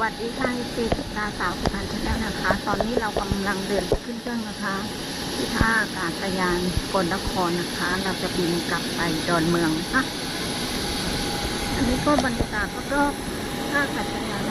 วัสดีค่ะซีสุดาสาวสุพรรณชาแนลนะคะ ตอนนี้เรากำลังเดินไปขึ้นเครื่องนะคะที่ท่าอากาศยานกลนครนะคะ เราจะบินกลับไปดอนเมืองนะคะอันนี้ก็บรรยากาศรอบๆท่าอากาศยาน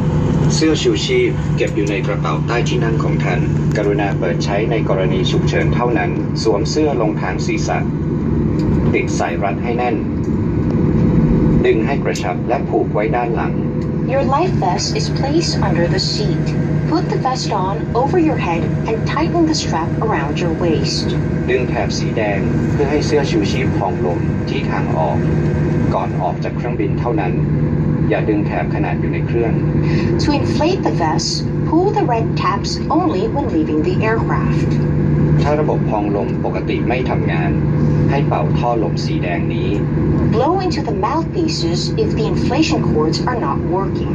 เสื้อชูชีพ เก็บอยู่ในกระเป๋าใต้ที่นั่งของท่าน กรุณาเปิดใช้ในกรณีฉุกเฉินเท่านั้น สวมเสื้อลงทางศีรษะ ติดสายรัดให้แน่น ดึงให้กระชับและผูกไว้ด้านหลัง Your life vest is placed under the seat. Put the vest on over your head and tighten the strap around your waist. ดึงแถบสีแดงเพื่อให้เสื้อชูชีพพองลมที่ทางออกก่ อนออกจากเครื่องบินเท่านั้น อย่าดึงแถบขนาดอยู่ในเครื่อง To inflate the vest, pull the red tabs only when leaving the aircraft. ถ้าระบบพองลมปกติไม่ทำงาน ให้เป่าท่อลมสีแดงนี้ Blow into the mouthpieces if the inflation cords are not working.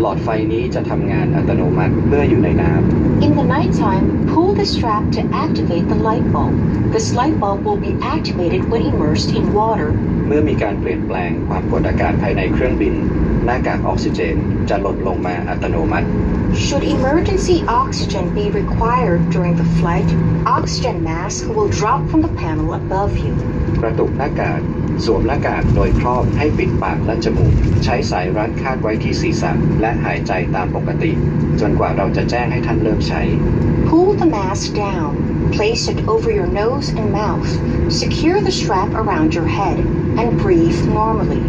หลอดไฟนี้จะทำงานอัตโนมัติเมื่ออยู่ในน้ำ In the nighttime, pull the strap to activate the light bulb. This light bulb will be activated when immersed in water. เมื่อมีการเปลี่ยนแปลงความกดอากาศภายในเครื่องบิน หน้ากากออกซิเจนจะลดลงมาอัตโนมัติ Should emergency oxygen be required during the flight, oxygen mask will drop from the panel above you. กระตุกหน้ากาก สวมหน้ากากโดยครอบให้ปิดปากและจมูก ใช้สายรัดคาดไว้ที่ศีรษะและหายใจตามปกติ จนกว่าเราจะแจ้งให้ท่านเลิกใช้ Pull the mask down. Place it over your nose and mouth. Secure the strap around your head and breathe normally.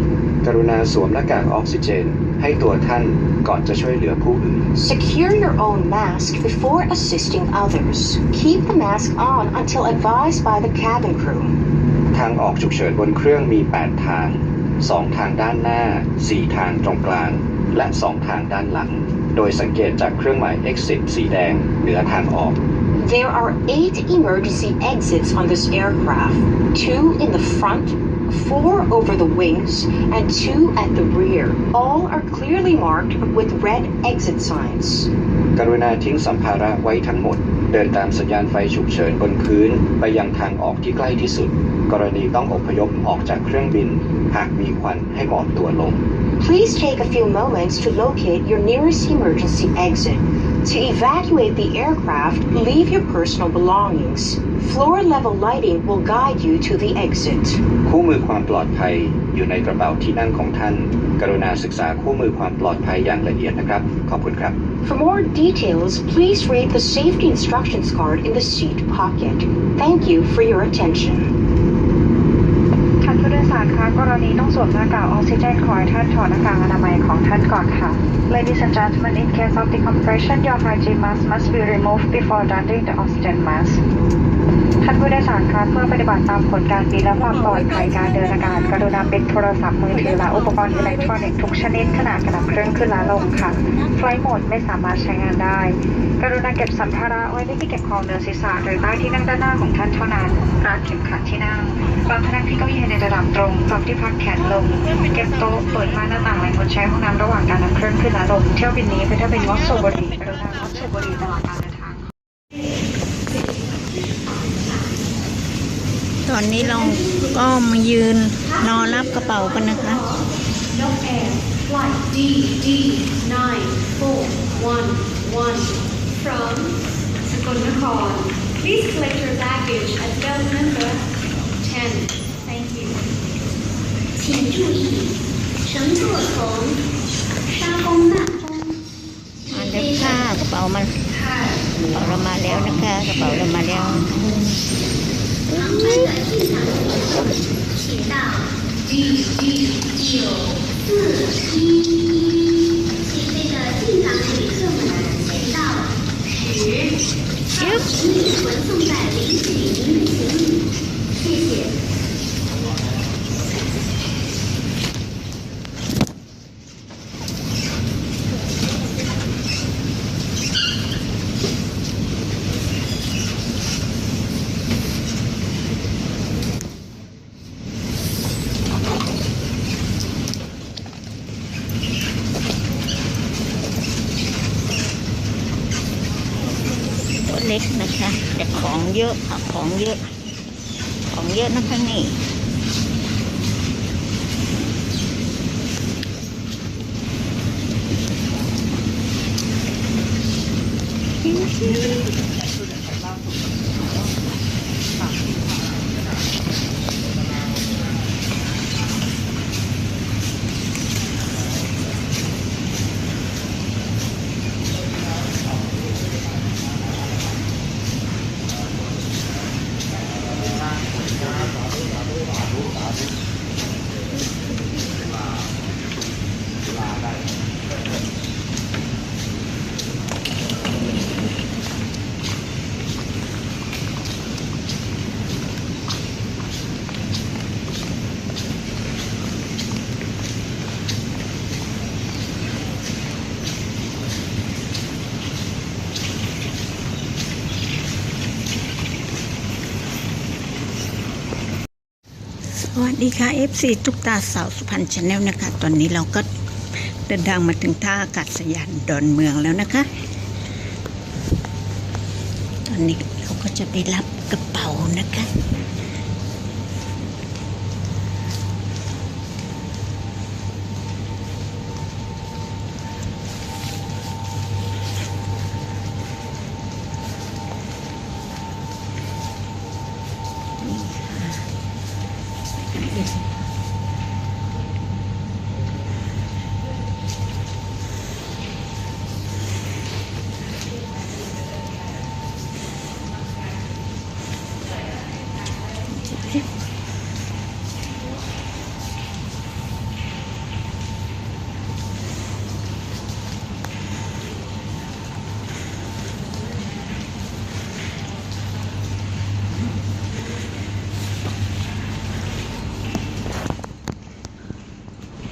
กรุณาสวมหน้ากากออกซิเจน ให้ตัวท่านก่อนจะช่วยเหลือผู้อื่น Secure your own mask before assisting others. Keep the mask on until advised by the cabin crew. ทางออกฉุกเฉินบนเครื่องมี 8 ทาง 2 ทางด้านหน้า 4 ทางตรงกลาง และ 2 ทางด้านหลัง โดยสังเกตจากเครื่องหมาย exit สีแดงเหนือทางออก There are eight emergency exits on this aircraft two in the front, four over the wings, and two at the rear. All are clearly marked with red exit signs. กรุณาทิ้งสัมภาระไว้ทั้งหมด เดินตามสัญญาณไฟฉุกเฉินบนพื้น ไปยังทางออกที่ใกล้ที่สุด กรณีต้องอพยพออกจากเครื่องบิน หากมีควันให้หมอบตัวลง Please take a few moments to locate your nearest emergency exit. To evacuate the aircraft, leave your personal belongings. Floor level lighting will guide you to the exit. คู่มือความปลอดภัยอยู่ในกระเป๋าที่นั่งของท่าน For more details, please read the safety instructions card in the seat pocket. Thank you for your attention. ท่านผู้โดยสารคะกรณีต้องสวมหน้ากากออกซิเจนขอให้ท่านถอดหน้ากากอนามัยของท่านก่อนค่ะ Ladies and gentlemen, in case of decompression, your hygiene mask must be removed before donning the oxygen mask. ท่านผู้โดยสารคะเพื่อปฏิบัติตามผลการบินและความปลอดภัยการเดินอากาศกรุณาปิดโทรศัพท์มือถือและอุปกรณ์อิเล็กทรอนิกส์ทุกชนิดขณะกำลังเครื่องขึ้นและลงค่ะ Flight mode ไม่สามารถใช้งานได้ กรุณาเก็บสัมภาระไว้ในที่เก็บของเนือศีรษะหรือใต้ที่นั่งด้านหน้าของท่านเท่านั้นรัดเข็มขัดที่นั่งวางพนักที่เก้าอี้ในระดับตรงปรับที่พักแขนลง เก็บโต๊ะเปิดม่านหน้าต่างและงดใช้ห้องน้ำระหว่างการนำเครื่องขึ้นและลงเที่ยวบินนี้เป็นเที่ยวบินงดสูบบุหรี่กรุณางดสูบบุหรี่ตลอดการเดินทาง ส ตอนนี้เราก็มายืนรอรับกระเป๋ากันนะคะ Nok Air, flight DD 9411 from Sakonnakhon. Please collect your baggage at belt number 10. Thank you. 请注意，乘坐从沙公那峰 มาแล้วค่ะกระเป๋ามันกระเป๋าเรามาแล้วนะคะกระเป๋าเรามาแล้ว 航班的进场地， 请到 DD 九四一。起飞的进港旅客们，请到十ยึบ行李存送在 ของเยอะค่ะของเยอะ ของเยอะนะคะนี่ส ดีค่ะ FC ทุกตาสาวสุพรรณชาแนลนะคะ ตอนนี้เราก็เดินทางมาถึงท่าอากาศยานดอนเมืองแล้วนะคะ ตอนนี้เราก็จะไปรับกระเป๋านะคะนี่ค่ะ